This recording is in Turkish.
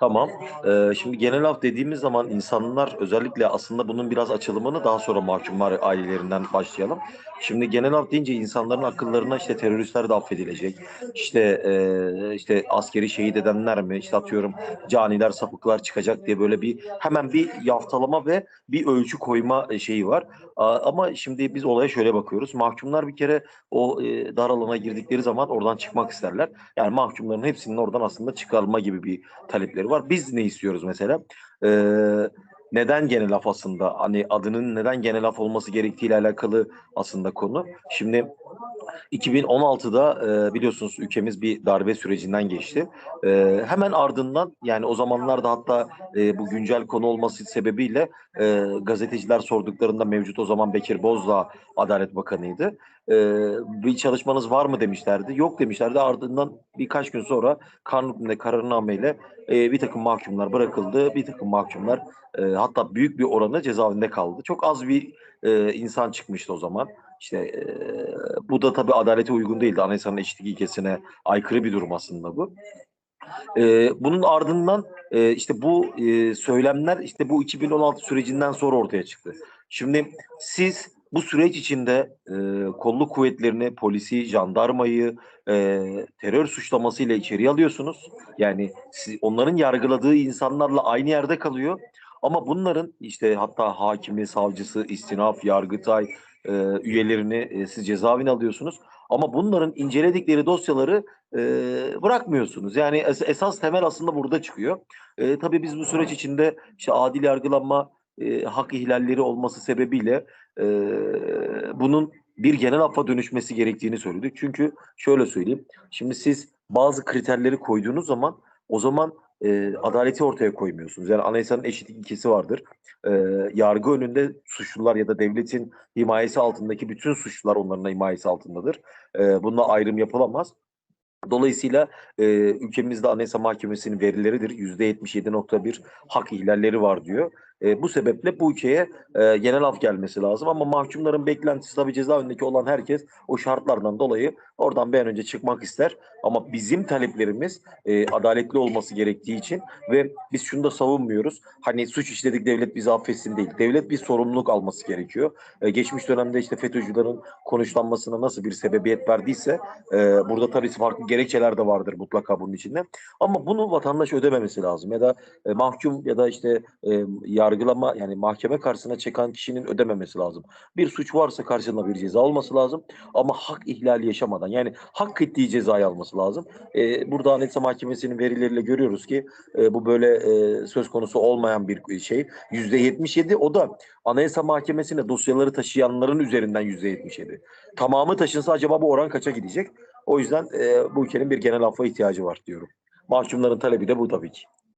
Tamam. Ee, şimdi genel af dediğimiz zaman insanlar özellikle aslında bunun biraz açılımını daha sonra mahkumlar ailelerinden başlayalım. Şimdi genel af deyince insanların akıllarına işte teröristler de affedilecek. İşte e, işte askeri şehit edenler mi? İşte atıyorum caniler, sapıklar çıkacak diye böyle bir hemen bir yaftalama ve bir ölçü koyma e, şeyi var. Ama şimdi biz olaya şöyle bakıyoruz. Mahkumlar bir kere o e, dar alana girdikleri zaman oradan çıkmak isterler. Yani mahkumların hepsinin oradan aslında çıkarılma gibi bir talepleri var. Biz ne istiyoruz mesela? Ee, neden genel af aslında? Hani adının neden genel af olması gerektiğiyle alakalı aslında konu. Şimdi 2016'da e, biliyorsunuz ülkemiz bir darbe sürecinden geçti. E, hemen ardından yani o zamanlarda hatta e, bu güncel konu olması sebebiyle e, gazeteciler sorduklarında mevcut o zaman Bekir Bozdağ Adalet Bakanı'ydı. E, bir çalışmanız var mı demişlerdi. Yok demişlerdi. Ardından birkaç gün sonra kanun hükmünde kararnameyle e, bir takım mahkumlar bırakıldı. Bir takım mahkumlar e, hatta büyük bir oranı cezaevinde kaldı. Çok az bir e, insan çıkmıştı o zaman. İşte e, bu da tabii adalete uygun değildi. Anayasanın eşitlik ilkesine aykırı bir durum aslında bu. E, bunun ardından e, işte bu e, söylemler işte bu 2016 sürecinden sonra ortaya çıktı. Şimdi siz bu süreç içinde e, kolluk kuvvetlerini, polisi, jandarmayı e, terör suçlamasıyla içeriye alıyorsunuz. Yani siz, onların yargıladığı insanlarla aynı yerde kalıyor. Ama bunların işte hatta hakimi, savcısı, istinaf, yargıtay e, üyelerini e, siz cezaevine alıyorsunuz. Ama bunların inceledikleri dosyaları e, bırakmıyorsunuz. Yani es- esas temel aslında burada çıkıyor. E, tabii biz bu süreç içinde işte adil yargılanma, e, hak ihlalleri olması sebebiyle e, bunun bir genel affa dönüşmesi gerektiğini söyledik. Çünkü şöyle söyleyeyim. Şimdi siz bazı kriterleri koyduğunuz zaman o zaman e, adaleti ortaya koymuyorsunuz. Yani anayasanın eşitlik ilkesi vardır. E, yargı önünde suçlular ya da devletin himayesi altındaki bütün suçlular onların himayesi altındadır. E, bununla ayrım yapılamaz. Dolayısıyla e, ülkemizde Anayasa Mahkemesi'nin verileridir. %77.1 hak ihlalleri var diyor. E, bu sebeple bu ülkeye e, genel af gelmesi lazım. Ama mahkumların beklentisi tabii cezaevindeki olan herkes o şartlardan dolayı oradan bir an önce çıkmak ister. Ama bizim taleplerimiz e, adaletli olması gerektiği için ve biz şunu da savunmuyoruz. Hani suç işledik devlet bizi affetsin değil. Devlet bir sorumluluk alması gerekiyor. E, geçmiş dönemde işte FETÖ'cülerin konuşlanmasına nasıl bir sebebiyet verdiyse e, burada tabii farklı gerekçeler de vardır mutlaka bunun içinde. Ama bunu vatandaş ödememesi lazım ya da e, mahkum ya da işte e, yargılama yani mahkeme karşısına çıkan kişinin ödememesi lazım. Bir suç varsa karşılığında bir ceza olması lazım ama hak ihlali yaşamadan yani hak ettiği cezayı alması lazım. E, burada Anayasa Mahkemesi'nin verileriyle görüyoruz ki e, bu böyle e, söz konusu olmayan bir şey. Yüzde yetmiş yedi o da Anayasa Mahkemesi'ne dosyaları taşıyanların üzerinden yüzde yetmiş yedi. Tamamı taşınsa acaba bu oran kaça gidecek? O yüzden e, bu ülkenin bir genel affa ihtiyacı var diyorum. Mahkumların talebi de bu tabii ki.